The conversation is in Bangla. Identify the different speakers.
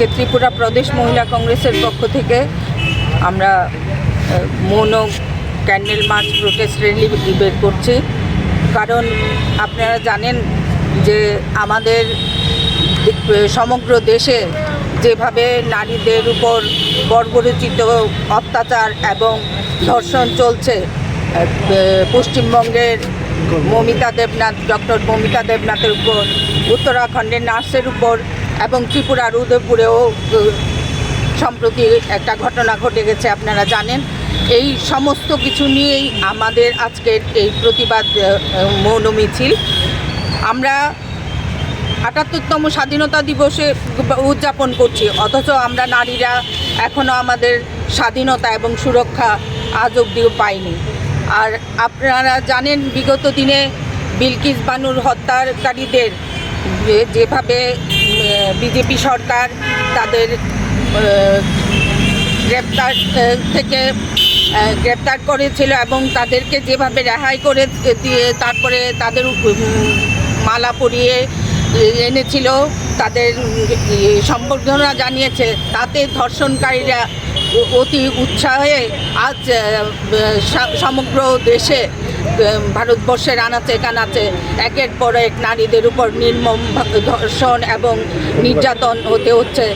Speaker 1: আজকে ত্রিপুরা প্রদেশ মহিলা কংগ্রেসের পক্ষ থেকে আমরা মৌন ক্যান্ডেল মার্চ প্রোটেস্ট র্যালি বের করছি। কারণ আপনারা জানেন যে আমাদের সমগ্র দেশে যেভাবে নারীদের উপর বর্বরচিত অত্যাচার এবং ধর্ষণ চলছে পশ্চিমবঙ্গের মমিতা দেবনাথ, ডক্টর মমিতা দেবনাথের উপর, উত্তরাখণ্ডের নার্সের উপর এবং ত্রিপুরার উদয়পুরেও সম্প্রতি একটা ঘটনা ঘটে গেছে, আপনারা জানেন। এই সমস্ত কিছু নিয়েই আমাদের আজকের এই প্রতিবাদ মৌন মিছিল আমরা আটাত্তরতম স্বাধীনতা দিবসে উদযাপন করছি, অথচ আমরা নারীরা এখনও আমাদের স্বাধীনতা এবং সুরক্ষা আজ অব্দিও পাইনি। আর আপনারা জানেন, বিগত দিনে বিলকিস বানুর হত্যাকারীদের যেভাবে বিজেপি সরকার তাদের গ্রেপ্তার থেকে গ্রেপ্তার করেছিল এবং তাদেরকে যেভাবে রেহাই করে দিয়ে তারপরে তাদের মালা পরিয়ে এনেছিল, তাদের সম্বর্ধনা জানিয়েছে। তাতে ধর্ষণকারীরা অতি উৎসাহে আজ সমগ্র দেশে ভারতবর্ষের আনাচে কানাচে একের পর এক নারীদের উপর নির্মম ধর্ষণ এবং নির্যাতন হতে হচ্ছে।